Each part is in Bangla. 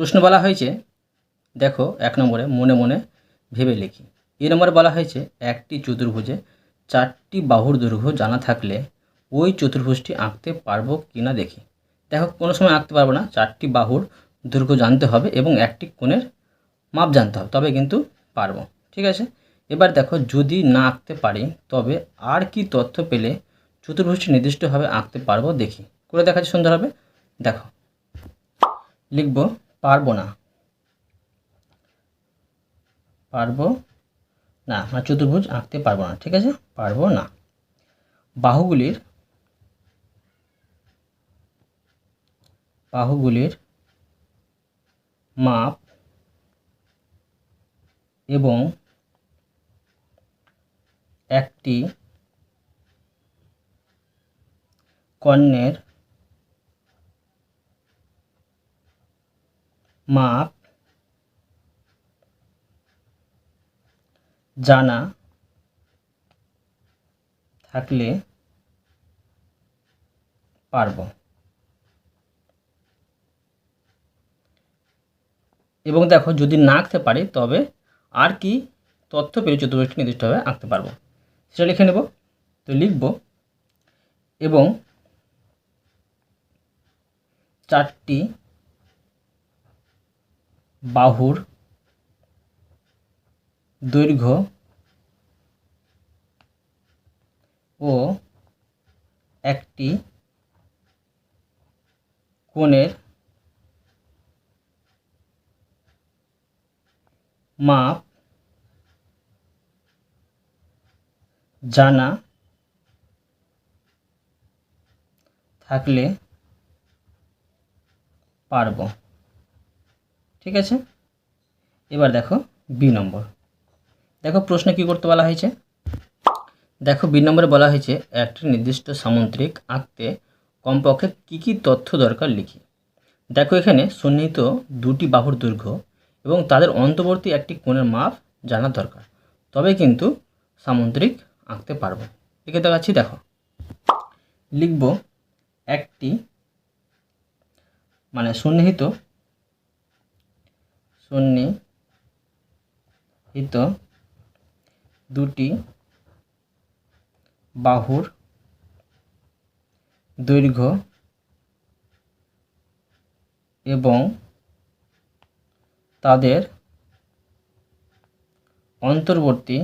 প্রশ্ন বলা হয়েছে, দেখো এক নম্বরে মনে মনে ভেবে লিখি। এই নম্বরে বলা হয়েছে, একটি চতুর্ভুজে চারটি বাহুর দৈর্ঘ্য জানা থাকলে ওই চতুর্ভুজটি আঁকতে পারব কি না দেখি। দেখো, কোনো সময় আঁকতে পারব না, চারটি বাহুর দৈর্ঘ্য জানতে হবে এবং একটি কোণের মাপ জানতে হবে, তবে কিন্তু পারব। ঠিক আছে? এবার দেখো, যদি না আঁকতে পারি, তবে আর কি তথ্য পেলে চতুর্ভুজটি নির্দিষ্টভাবে আঁকতে পারব দেখি। করে দেখাচ্ছি সুন্দর হবে দেখো, লিখব পারব না। পারব না মানে চতুর্ভুজ আঁকতে পারব না, ঠিক আছে? পারব না। বাহুগুলির বাহুগুলির মাপ এবং একটি কর্ণের মাপ, জানা থাকলে পারব। এবং দেখো, যদি না আঁকতে পারি, তবে আর কি তথ্য পেলে চতুর্ভুজটি নির্দিষ্টভাবে আঁকতে পারব। সেটা লিখে নেব। তো লিখব, এবং চারটি বাহুর দৈর্ঘ্য ও একটি কোণের মাপ জানা থাকলে পারব। ঠিক আছে? এবার দেখো বি নম্বর। দেখো প্রশ্নে কি করতে বলা হয়েছে? দেখো বি নম্বরে বলা হয়েছে, একটি নির্দিষ্ট সামুদ্রিক আঁকতে কমপক্ষে কী কী তথ্য দরকার লিখি। দেখো এখানে সন্নিহিত দুটি বাহুর দৈর্ঘ্য এবং তাদের অন্তর্বর্তী একটি কোণের মাপ জানা দরকার। তবে কিন্তু সামুদ্রিক আঁকতে পারব। লিখে দেখাচ্ছি, দেখো। লিখব একটি মানে সন্নিহিত সন্নিহিত দুটি বাহুর দৈর্ঘ্য এবং তাদের অন্তর্বর্তী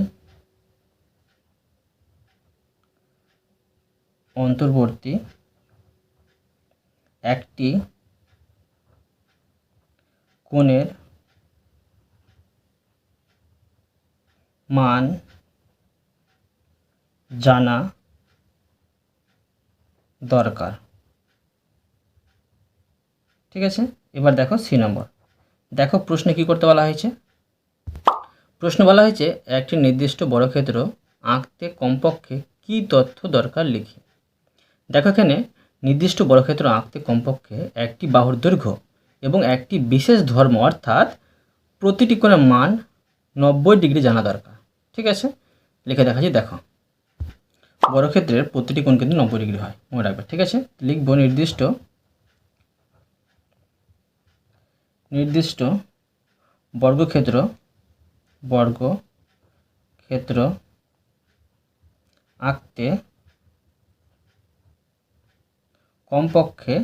অন্তর্বর্তী একটি কোণের মান, জানা দরকার। ঠিক আছে? এবার দেখো সি নম্বর। দেখো প্রশ্নে কি করতে বলা হয়েছে? প্রশ্ন বলা হয়েছে, একটি নির্দিষ্ট বর্গক্ষেত্র আঁকতে কমপক্ষে কি তথ্য দরকার লিখি? দেখো এখানে, নির্দিষ্ট বর্গক্ষেত্র আঁকতে কমপক্ষে একটি বাহুর দৈর্ঘ্য এবং একটি বিশেষ ধর্ম, অর্থাৎ প্রতিটি কোণের মান নব্বই ডিগ্রি জানা দরকার। ঠিক আছে? লিখে দেখাচ্ছি দেখো। বর্গক্ষেত্রের প্রতিটি কোণ কিন্তু নব্বই ডিগ্রি হয়, মনে রাখবে, ঠিক আছে? লিখব নির্দিষ্ট নির্দিষ্ট বর্গক্ষেত্র বর্গক্ষেত্র আঁকতে কমপক্ষে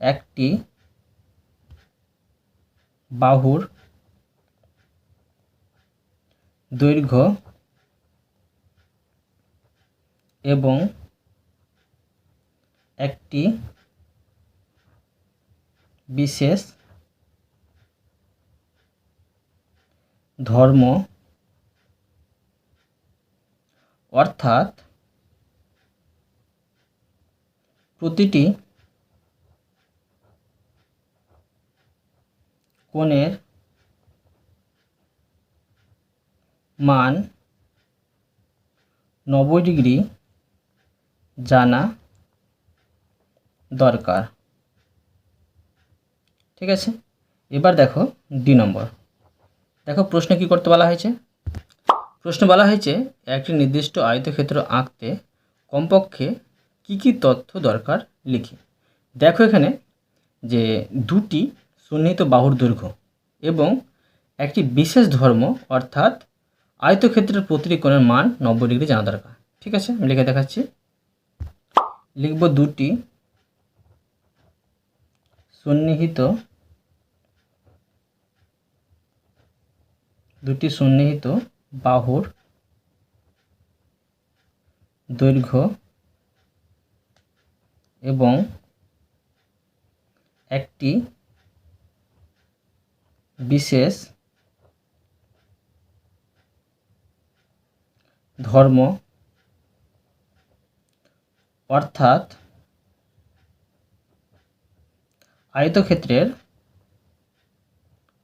একটি বাহুর দৈর্ঘ্য এবং একটি বিশেষ ধর্ম অর্থাৎ প্রতিটি কোণের মান নব্বই ডিগ্রি জানা দরকার। ঠিক আছে? এবার দেখো ডি নম্বর। দেখো প্রশ্নে কি করতে বলা হয়েছে? প্রশ্ন বলা হয়েছে, একটি নির্দিষ্ট আয়তক্ষেত্র আঁকতে কমপক্ষে কি কি তথ্য দরকার লিখি। দেখো এখানে যে দুটি সন্নিহিত বাহুর দৈর্ঘ্য এবং একটি বিশেষ ধর্ম, অর্থাৎ আয়তক্ষেত্রের প্রতিটি কোণের মান নব্বই ডিগ্রি জানা দরকার। ঠিক আছে? আমি লিখে দেখাচ্ছি। লিখব দুটি সন্নিহিত দুটি সন্নিহিত বাহুর দৈর্ঘ্য এবং একটি বিশেষ ধর্ম অর্থাৎ আয়তক্ষেত্রের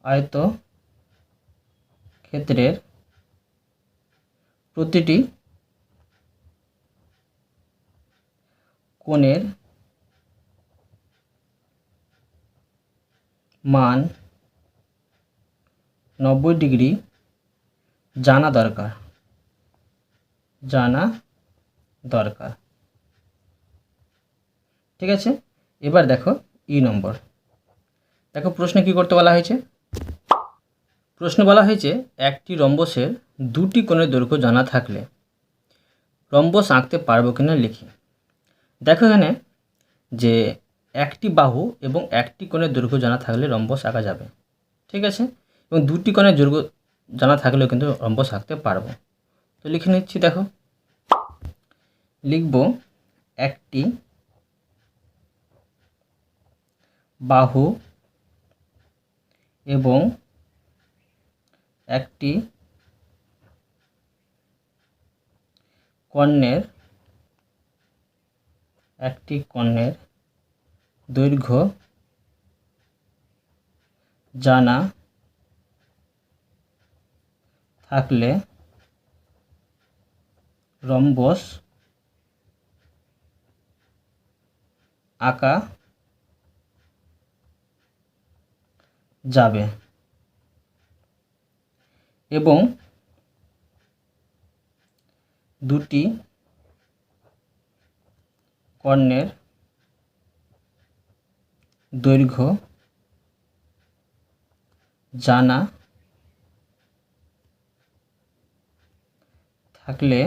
আয়ত ক্ষেত্রের প্রতিটি কোণের মান নব্বই ডিগ্রি জানা দরকার। জানা দরকার। ঠিক আছে? এবার দেখো ই নম্বর। দেখো প্রশ্নে কি করতে বলা হয়েছে? প্রশ্ন বলা হয়েছে, একটি রম্বসের দুটি কোণের দৈর্ঘ্য জানা থাকলে রম্বস আঁকতে পারব কিনা লিখি। দেখো এখানে যে একটি বাহু এবং একটি কোণের দৈর্ঘ্য জানা থাকলে রম্বস আঁকা যাবে। ঠিক আছে? এবং দুটি কোণের দৈর্ঘ্য জানা থাকলেও কিন্তু রম্বস আঁকতে পারব। তো লিখে নিচ্ছি, দেখো। লিখব একটি বাহু এবং একটি কর্ণের একটি কর্ণের দৈর্ঘ্য জানা থাকলে রম্বস আঁকা যাবে এবং দুটি কর্ণের দৈর্ঘ্য জানা থাকলে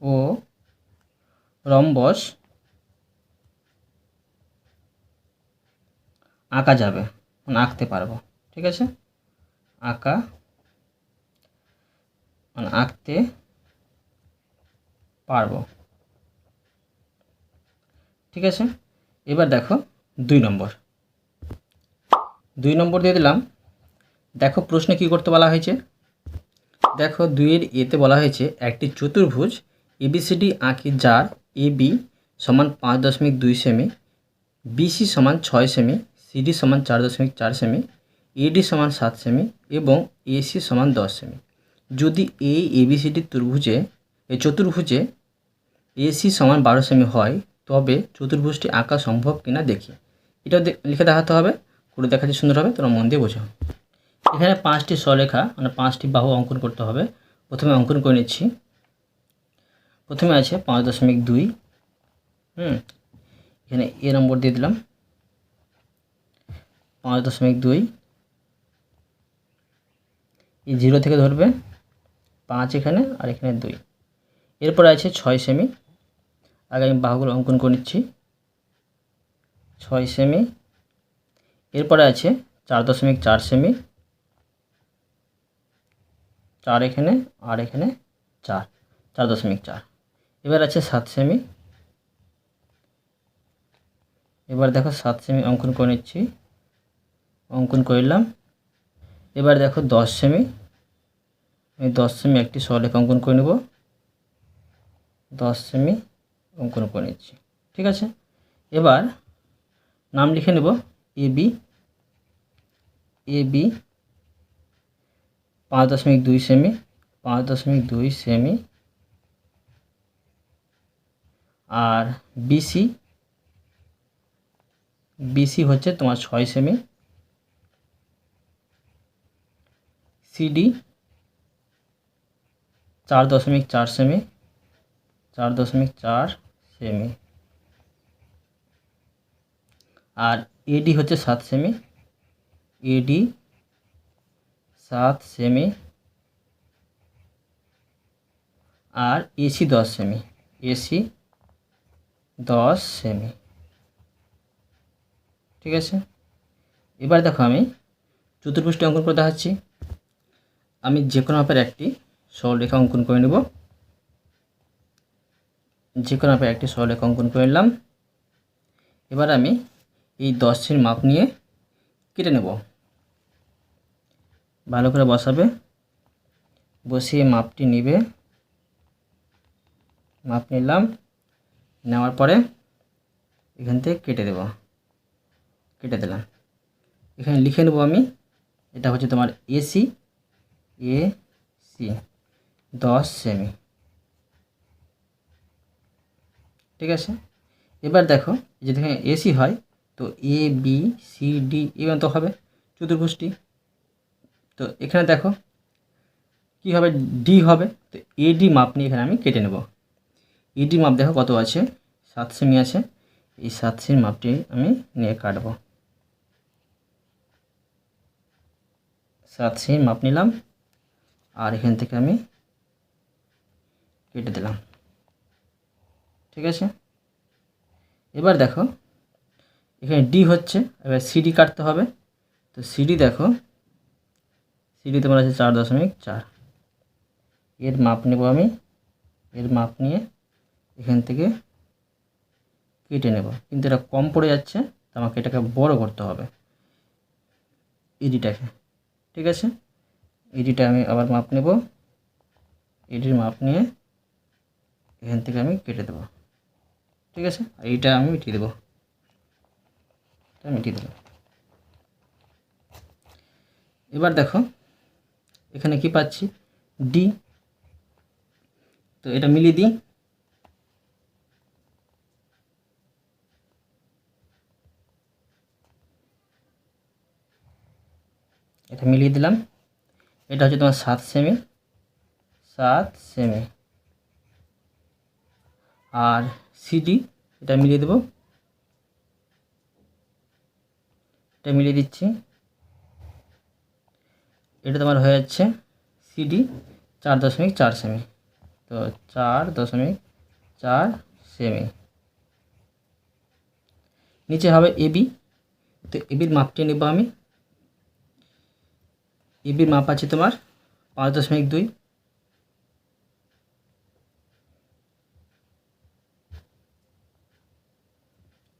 ও রম্বস আঁকা যাবে মানে আঁকতে পারব, ঠিক আছে? আঁকা মানে আঁকতে পারব, ঠিক আছে? এবার দেখো দুই নম্বর। দুই নম্বর দিয়ে দিলাম। দেখো প্রশ্নে কি করতে বলা হয়েছে? দেখো দুইয়ের এতে বলা হয়েছে, একটি চতুর্ভুজ এবিসিডি আঁকি যার এ বি সমান পাঁচ দশমিক দুই সেমি বিসি সমান ছয় সেমি সিডি সমান চার দশমিক চার সেমি এডি সমান সাত সেমি এবং এসি সমান দশ সেমি। যদি এই এবিসিডি ত্রিভুজে চতুর্ভুজে এসি সমান বারো সেমি হয়, তবে চতুর্ভুজটি আঁকা সম্ভব কিনা দেখি। এটাও লিখে দেখাতে হবে, করে দেখাচ্ছি সুন্দর হবে, তোমরা মন দিয়ে বোঝো এখানে পাঁচটি স্বরেখা মানে পাঁচটি বাহু অঙ্কন করতে হবে। প্রথমে অঙ্কন করে নিচ্ছি। প্রথমে আছে পাঁচ দশমিক দুই। হুম, এখানে এ নম্বর দিয়ে দিলাম। পাঁচ দশমিক দুই। এই জিরো থেকে ধরবে পাঁচ এখানে আর এখানে দুই। এরপরে আছে ছয় সেমি। আগে আমি বাহুগুলো অঙ্কন করে নিচ্ছি। ছয় সেমি। এরপরে আছে চার দশমিক চার সেমি। চার এখানে, আর এখানে চার। চার দশমিক চার। এবার আছে সাত সেমি এবার দেখো সাত সেমি অঙ্কন করে নিচ্ছি। অঙ্কন করলাম এবার দেখো দশ সেমি আমি দশ সেমি একটি সরলেখ অঙ্কন করে নেব। দশ সেমি অঙ্কন করে নিচ্ছি। ঠিক আছে? এবার নাম লিখে নেব। A B. A B. পাঁচ দশমিক দুই সেমি পাঁচ দশমিক দুই সেমি আর বিসি বিসি হচ্ছে তোমার ছয় সেমি সিডি চার দশমিক চার সেমি চার দশমিক চার সেমি আর এডি হচ্ছে সাত সেমি এডি সাত সেমি আর এসি দশ সেমি এসি দশ সেমি। ঠিক আছে? এবার দেখো আমি চতুর্ভুজটি অঙ্কন করে দেখাচ্ছি। আমি যে কোনো মাপের একটি সরলরেখা অঙ্কন করে নেব। যে কোনো মাপের একটি সরলরেখা অঙ্কন করে নিলাম। এবার আমি এই দশের মাপ নিয়ে কেটে নেব। ভালো করে বসাবে। বসিয়ে মাপটি নিবে। মাপ নিলাম। নেওয়ার পরে এখান থেকে কেটে দেব। কেটে দিলাম। এখানে লিখে নেব আমি, এটা হচ্ছে তোমার এসি এ সি দশ সেমি ঠিক আছে? এবার দেখো যদি এসি হয়, তো এ বি সি ডি এবার তো হবে, চতুর্ভুজটি। তো এখানে দেখো, কী হবে? ডি হবে, তো এডি মাপ নিয়ে এখানে আমি কেটে নেব। ইডি মাপ দেখো কত আছে? সাত সেমি আছে। এই সাত সেমি মাপটি আমি নিয়ে কাটব। সাত সেমি মাপ নিলাম। আর এখান থেকে আমি কেটে দিলাম। ঠিক আছে? এবার দেখো, এখানে ডি হচ্ছে, এবার সিডি কাটতে হবে। তো সিডি দেখো সিডি তোমার আছে চার দশমিক চার। এর মাপ নেব আমি, এর মাপ নিয়ে এখান থেকে কেটে নেব। কিন্তু এটা কম পড়ে যাচ্ছে, তো আমাকে এটাকে বড় করতে হবে ইডিটাকে ঠিক আছে? ইডিটা আমি আবার মাপ নেব। ইডির মাপ নিয়ে এখান থেকে আমি কেটে দেবো। ঠিক আছে? এইটা আমি মিটিয়ে দেবো। মিটিয়ে দেবো। এবার দেখো, এখানে কি পাচ্ছি? ডি। তো এটা মিলিয়ে দিই এটা মিলিয়ে দিলাম। এটা হচ্ছে তোমার সাত সেমি সাত সেমি আর সিডি এটা মিলিয়ে দেবো। এটা মিলিয়ে দিচ্ছি। এটা তোমার হয়ে যাচ্ছে সিডি চার দশমিক চার সেমি তো চার দশমিক চার সেমি নিচে হবে এবি তো এবির মাপটি নেব আমি। ইবির মাপ আছে তোমার? পাঁচ দশমিক দুই।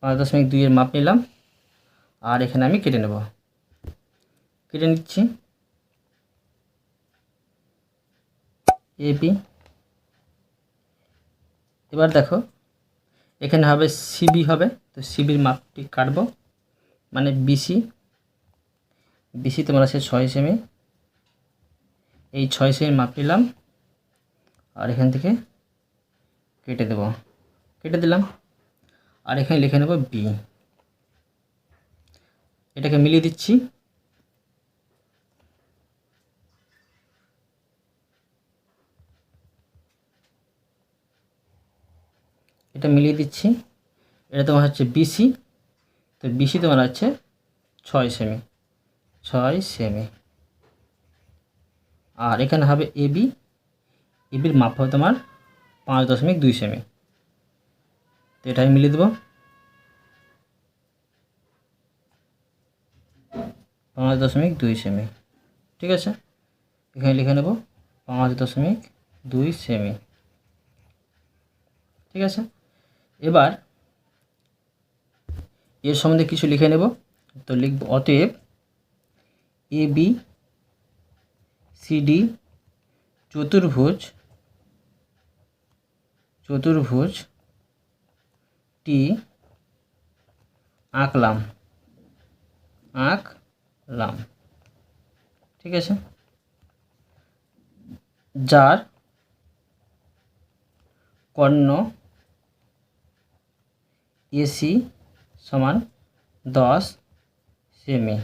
পাঁচ দশমিক দুইয়ের মাপ নিলাম। আর এখানে আমি কেটে নেব। কেটে নিচ্ছি। এবি এবার দেখো, এখানে হবে সিবি হবে, তো সিবির মাপটি কাটবো। মানে বিসি। বিসি তোমার আছে ছয় সেমি। এই ছয় সেমি মাপ নিলাম আর এখান থেকে কেটে দেব। কেটে দিলাম। আর এখানে লিখে নেব বি এটাকে মিলিয়ে দিচ্ছি। এটা মিলিয়ে দিচ্ছি। এটা তোমার হচ্ছে বিসি তো বিসি তোমার হচ্ছে ছয় সেমি। ছয় সেমি। আর এখানে হবে এবি এবির মাপ হবে তোমার পাঁচ দশমিক দুই সেমি। তো এটা আমি মিলিয়ে দেবো। পাঁচ দশমিক দুই সেমি। ঠিক আছে? এখানে লিখে নেব পাঁচ দশমিক দুই সেমি। ঠিক আছে? এবার এর সম্বন্ধে কিছু লিখে নেব। তো লিখব, অতএব এ বি সিডি চতুর্ভুজ চতুর্ভুজ, টি, আঁকলাম আঁকলাম। ঠিক আছে? যার কর্ণ এসি সমান দশ সেমি।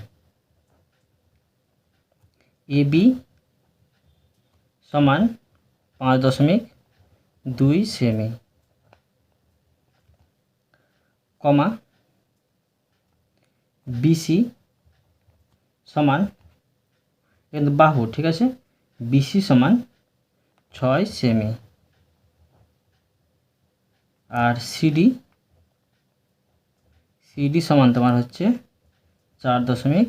এবি সমান পাঁচ দশমিক দুই সেমি। কমা বিসি সমান কিন্তু বাহু, ঠিক আছে? বিসি সমান ছয় সেমি। আর সিডি সিডি সমান তোমার হচ্ছে চার দশমিক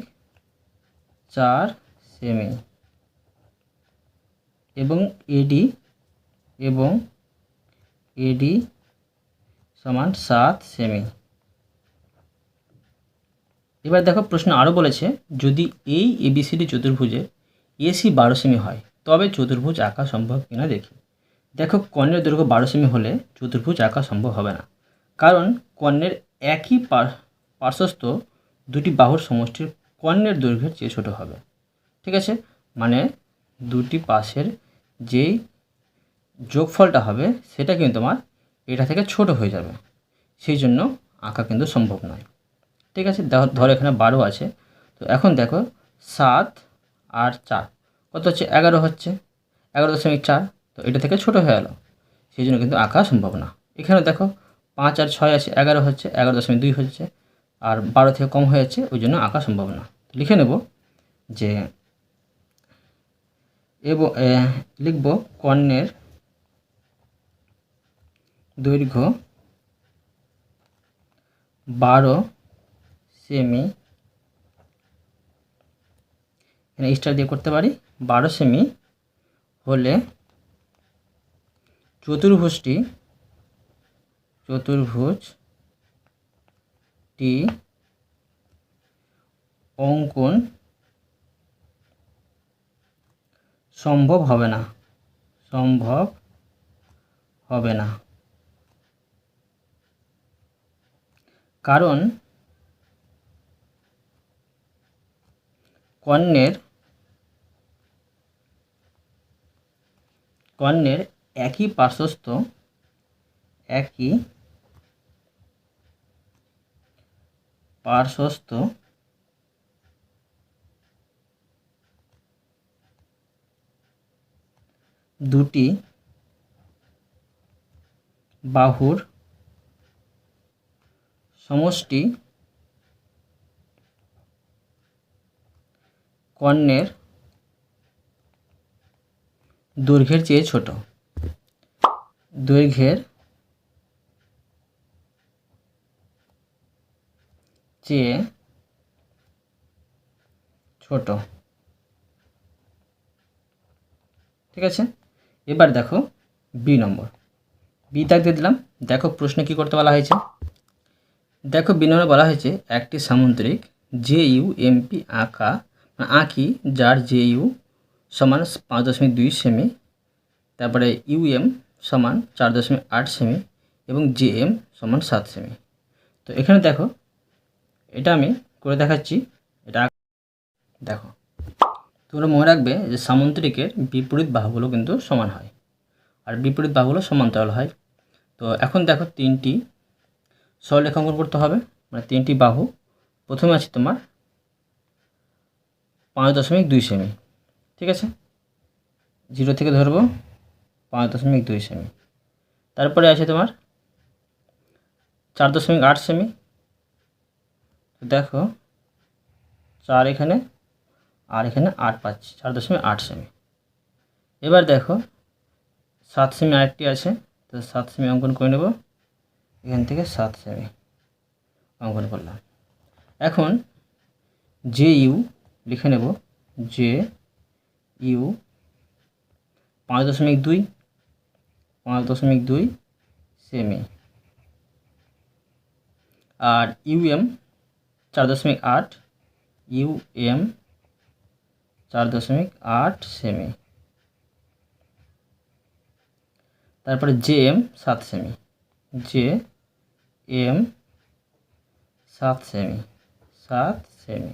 চার সেমি। এবং এডি এবং এডি সমান সাত সেমি এবার দেখো প্রশ্ন আরও বলেছে, যদি এই এবিসিডি চতুর্ভুজের এসি বারো সেমি হয়, তবে চতুর্ভুজ আঁকা সম্ভব কিনা দেখি। দেখো কর্ণের দৈর্ঘ্য বারো সেমি হলে চতুর্ভুজ আঁকা সম্ভব হবে না, কারণ কর্ণের একই পার- পার্শ্বস্থ দুটি বাহুর সমষ্টির কর্ণের দৈর্ঘ্যের চেয়ে ছোট হবে। ঠিক আছে? মানে দুটি পাশের যেই যোগফলটা হবে, সেটা কিন্তু তোমার এটা থেকে ছোট হয়ে যাবে। সেই জন্য আঁকা কিন্তু সম্ভব নয়। ঠিক আছে? ধরো এখানে বারো আছে। তো এখন দেখো, সাত আর চার। কত হচ্ছে? এগারো হচ্ছে। এগারো দশমিক চার। তো এটা থেকে ছোট হয়ে গেলো। সেই জন্য কিন্তু আঁকা সম্ভব না। এখানে দেখো, পাঁচ আর ছয় আছে, এগারো হচ্ছে, এগারো দশমিক দুই হচ্ছে, আর বারো থেকে কম হয়ে যাচ্ছে, ওই জন্য আঁকা সম্ভব না। লিখে নেব যে এবং লিখব কর্ণের দৈর্ঘ্য বারো সেমি, এখানে স্টার দিয়ে করতে পারি, বারো সেমি হলে চতুর্ভুজটি চতুর্ভুজটি অঙ্কন সম্ভব হবে না। সম্ভব হবে না। কারণ কর্ণের কর্ণের একই পার্শ্বস্থ একই পার্শ্বস্থ দুটি বাহুর সমষ্টি কর্ণের দৈর্ঘ্যের চেয়ে ছোট। দৈর্ঘ্যের চেয়ে ছোট। ঠিক আছে? এবার দেখো বি নম্বর। বি দিয়ে দিলাম। দেখো প্রশ্নে কী করতে বলা হয়েছে? দেখো বি নম্বরে বলা হয়েছে, একটি সামুদ্রিক জে ইউ এমপি আঁকা মানে আঁকি যার জে ইউ সমান পাঁচ দশমিক দুই সেমি, তারপরে ইউএম সমান চার দশমিক আট সেমি এবং জে এম সমান সাত সেমি। তো এখানে দেখো, এটা আমি করে দেখাচ্ছি, এটা দেখো। তোমরা মনে রাখবে যে সামুদ্রিকের বিপরীত বাহুগুলো কিন্তু সমান হয়। আর বিপরীত বাহুগুলো সমান্তরাল হয়। তো এখন দেখো তিনটি সরলরেখ অঙ্কন করতে হবে। মানে তিনটি বাহু। প্রথমে আছে তোমার পাঁচ দশমিক দুই সেমি। ঠিক আছে? জিরো থেকে ধরবো, পাঁচ দশমিক দুই সেমি। তারপরে আছে তোমার চার দশমিক আট সেমি। দেখো, চার এখানে আর এখানে আট পাচ্ছি, চার দশমিক আট সেমি এবার দেখো, সাত সেমি আরেকটি আছে, তো সাত সেমি অঙ্কন করে নেব। এখান থেকে সাত সেমি অঙ্কন করলাম। এখন জে ইউ লিখে নেব জে ইউ পাঁচ দশমিক দুই, পাঁচ দশমিক দুই সেমি আর ইউএম চার দশমিক আট ইউএম চার দশমিক আট সেমি। তারপরে জে এম সাত সেমি। জে এম সাত সেমি সাত সেমি।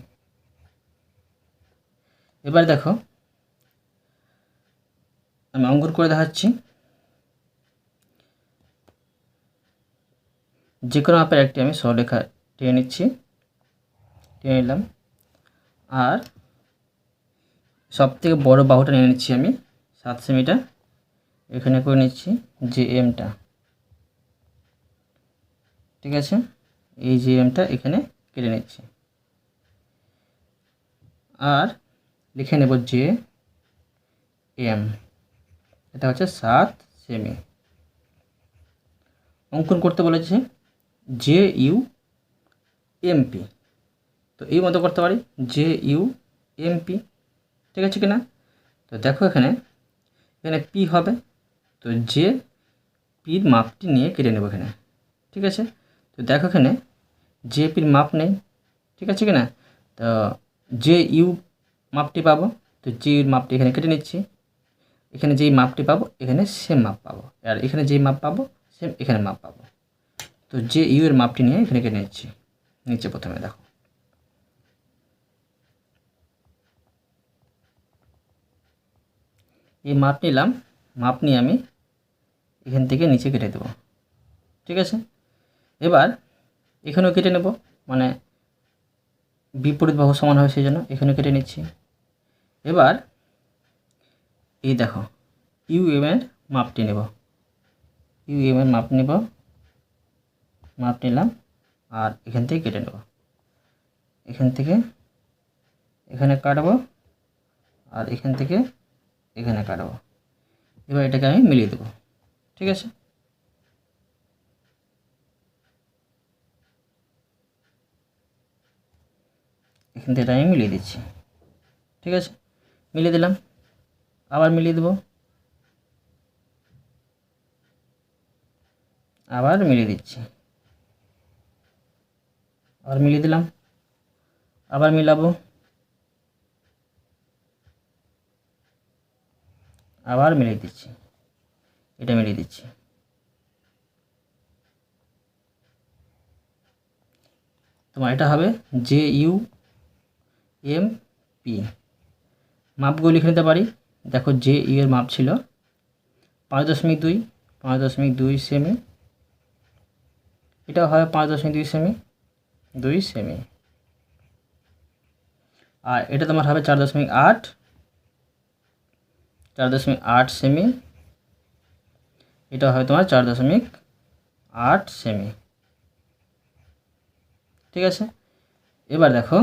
এবার দেখো, আমি অঙ্কন করে দেখাচ্ছি। যে কোনো মাপের একটি আমি সরলেখা টেনে নিচ্ছি। টেনে নিলাম। আর সব থেকে বড়ো বাহুটা নিয়ে নিচ্ছি আমি, সাত সেমিটা এখানে করে নিচ্ছি যে এমটা ঠিক আছে? এই যে এমটা এখানে কেটে নিচ্ছি। আর লিখে নেব যে এম এটা হচ্ছে সাত সেমি। অঙ্কন করতে বলেছে জে ইউ এমপি তো এই মতো করতে পারি জে ইউ এমপি ঠিক আছে কি না তো দেখো এখানে এখানে পি হবে, তো যে পির মাপটি নিয়ে কেটে নেব এখানে, ঠিক আছে? তো দেখো এখানে, যে পির মাপ নেই, ঠিক আছে কি না তো যে ইউ মাপটি পাবো, তো যে ইউর মাপটি এখানে কেটে নিচ্ছি। এখানে যেই মাপটি পাবো, এখানে সেম মাপ পাবো। আর এখানে যেই মাপ পাবো সেম এখানে মাপ পাবো। তো যে ইউ এর মাপটি নিয়ে এখানে কেটে নিচ্ছি নিচে প্রথমে, দেখো। এই মাপ নিলাম, মাপ নিয়ে আমি এখান থেকে নিচে কেটে দেবো। ঠিক আছে? এবার এখানেও কেটে নেব মানে বিপরীত বাহু সমান হয় সেই জন্য এখানেও কেটে নিচ্ছি। এবার এই দেখো ইউ এম এর মাপটি নেব। ইউ এম এর মাপ নেব, মাপ নিলাম, আর এখান থেকে কেটে নেব। এখান থেকে এখানে কাটবো, আর এখান থেকে এখানে কাটবো এবার এটাকে আমি মিলিয়ে দেবো। ঠিক আছে? এখান থেকে আমি মিলিয়ে দিচ্ছি। ঠিক আছে? মিলিয়ে দিলাম। আবার মিলিয়ে দেবো। আবার মিলিয়ে দিচ্ছি। আবার মিলিয়ে দিলাম। আবার মিলাবো। আবার মিলিয়ে দিচ্ছি। এটা মিলিয়ে দিচ্ছি। তোমার এটা হবে জে ইউ এম পি। মাপগুলো লিখে নিতে পারি। দেখো যে ইউ এর মাপ ছিল পাঁচ দশমিক দুই, পাঁচ দশমিক দুই সেমি। এটা হয় পাঁচ দশমিক দুই সেমি দুই সেমি। আর এটা তোমার হবে চার দশমিক আট চার দশমিক আট সেমি। এটা হয় তোমার চার দশমিক আট সেমি। ঠিক আছে? এবার দেখো,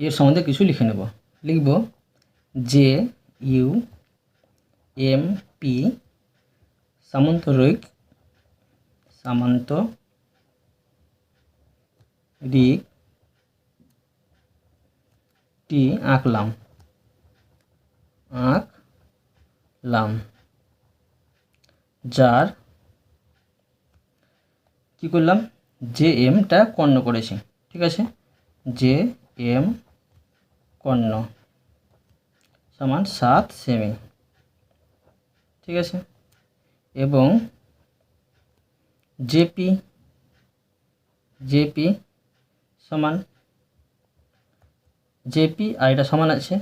এর সম্বন্ধে কিছু লিখে নেব। লিখব জে ইউ এম পি সামন্তরিক সামন্ত রিক, টি আঁকলাম। আঁকলাম যার কি করলাম? যে এমটা কর্ণ করেছি, ঠিক আছে? যে এম কর্ণ সমান সাত সেমি, ঠিক আছে? এবং জেপি জেপি সমান জেপি আর এটা সমান আছে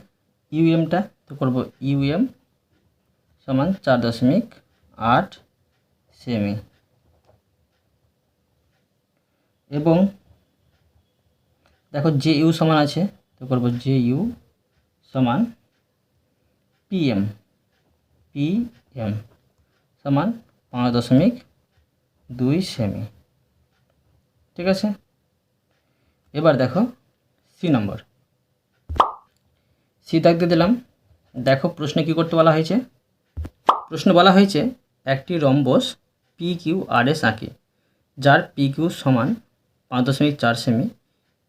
ইউএমটা করব ইউএম সমান চার দশমিক আট সেমি। এবং দেখো যে ইউ সমান আছে, তো করব যে ইউ সমান পিএম পিএম সমান পাঁচ দশমিক দুই সেমি। ঠিক আছে? এবার দেখো সি নম্বর সি দাগ দিলাম। দেখো প্রশ্নে কী করতে বলা হয়েছে? প্রশ্ন বলা হয়েছে, একটি রম্বস পি কিউ আর আঁকে, যার পি কিউ সমান পাঁচ দশমিক চার সেমি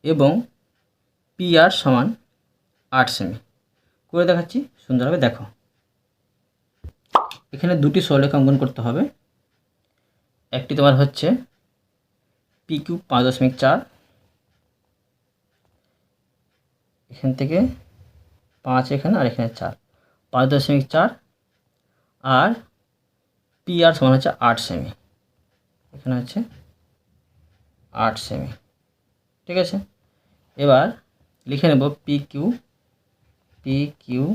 এবং পি আর সমান আট সেমি। করে দেখাচ্ছি, সুন্দরভাবে দেখো। এখানে দুটি সরলেখা অঙ্কন করতে হবে। একটি তোমার হচ্ছে পি কিউ পাঁচ দশমিক চার, এখান থেকে পাঁচ এখানে আর এখানে চার। পাঁচ দশমিক চার আর পি আর সমান হচ্ছে আট সেমি এখানে হচ্ছে আট সেমি ঠিক আছে? এবার লিখে নেব পি কিউ পি কিউ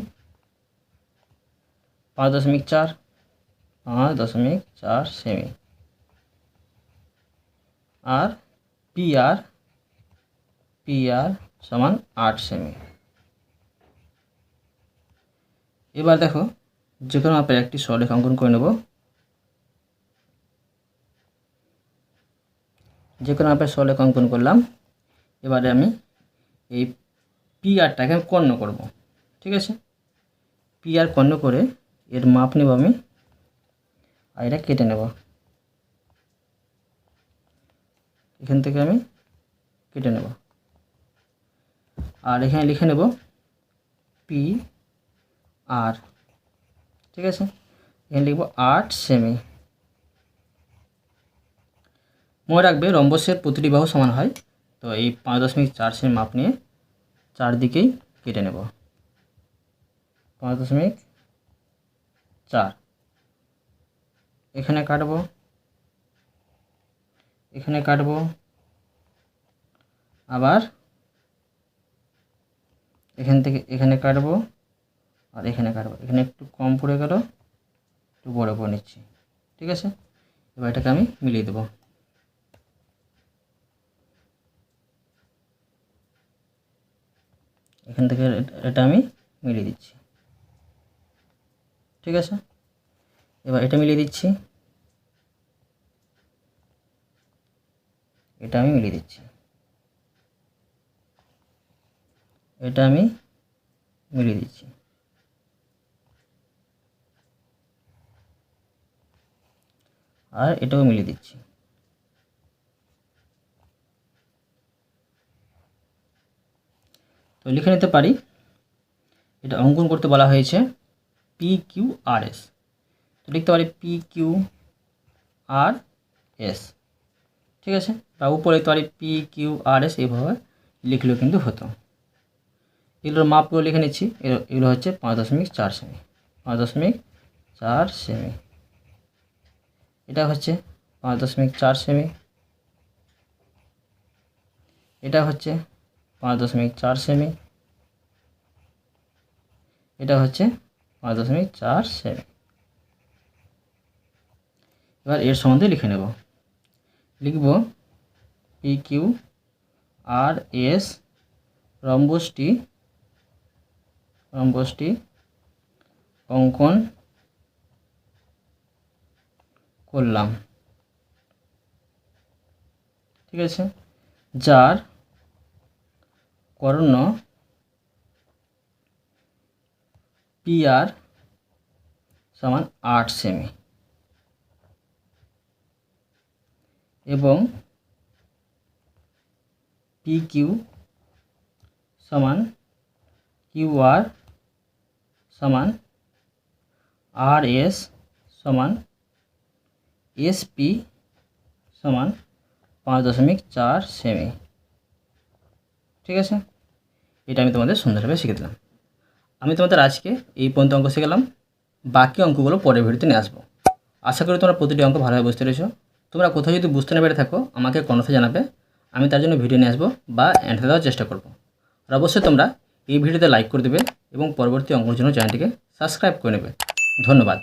পাঁচ দশমিক চার, পাঁচ দশমিক চার সেমি আর পি আর পি আর সমান আট সেমি এবার দেখো, যে কোনো মাপের একটি সরলেখ অঙ্কন করে নেব। যে কোনো মাপের সরলেখ অঙ্কন করলাম। এবারে আমি এই পি আরটাকে আমি কর্ণ করব, ঠিক আছে? পি আর কর্ণ করে এর মাপ নেব আমি, আর এটা কেটে নেব। এখান থেকে আমি কেটে নেব। আর এখানে লিখে নেব পি আর, ঠিক আছে? এখানে লিখব আট সেমি মনে রাখবে রম্বসের প্রতিটি বাহু সমান হয়। তো এই পাঁচ দশমিক চার সেমি মাপ নিয়ে চারদিকেই কেটে নেব। পাঁচ দশমিক চার। এখানে কাটবো। এখানে কাটবো। আবার এখান থেকে এখানে কাটবো। আর এখানে কাটবো। এখানে একটু কম পড়ে গেল, একটু বড় করে নিচ্ছি। ঠিক আছে? এবার এটাকে আমি মিলিয়ে দেবো। এখান থেকে এটা আমি মিলিয়ে দিচ্ছি। ঠিক আছে? এবার এটা মিলিয়ে দিচ্ছি। এটা আমি মিলিয়ে দিচ্ছি। এটা আমি মিলিয়ে দিচ্ছি। আর এটাও মিলিয়ে দিচ্ছি। তো লিখে নিতে পারি, এটা অঙ্কন করতে বলা হয়েছে পি কিউ আর এস তো লিখতে পারি পি কিউ আর এস ঠিক আছে? বা উপরে লিখতে পারি পি কিউ আর এস এইভাবে লিখলেও কিন্তু হতো। এগুলোর মাপগুলো লিখে নিচ্ছি এগুলো হচ্ছে পাঁচ দশমিক চার সেমি। পাঁচ দশমিক চার সেমি। এটা হচ্ছে পাঁচ দশমিক চার সেমি। এটা হচ্ছে পাঁচ দশমিক চার সেমি। এটা হচ্ছে পাঁচ দশমিক চার সেমি। এবার এর সম্বন্ধে লিখে নেব। লিখব পি কিউ আর এস রম্বসটি রম্বসটি অঙ্কন করলাম। ঠিক আছে? যার কর্ণ পি আর সমান আট সেমি। এবং পি কিউ সমান কিউ আর সমান আর এস সমান এস পি সমান পাঁচ দশমিক চার সেমি। ঠিক আছে? এটা আমি তোমাদের সুন্দরভাবে শিখে দিলাম। আমি তোমাদের আজকে এই পর্যন্ত অঙ্ক শিখলাম বাকি অঙ্কগুলো পরের ভিডিওতে নিয়ে আসব। আশা করি তোমরা প্রতিটি অঙ্ক ভালোভাবে বুঝতে পেরেছ। তোমরা কোথাও যদি বুঝতে না পেরে থাকো, আমাকে কনফে জানাবে। আমি তার জন্য ভিডিও নিয়ে আসব বা অ্যান্সার দেওয়ার চেষ্টা করব। আর অবশ্যই তোমরা এই ভিডিওতে লাইক করে দেবে এবং পরবর্তী অঙ্কের জন্য চ্যানেলটিকে সাবস্ক্রাইব করে নেবে। ধন্যবাদ।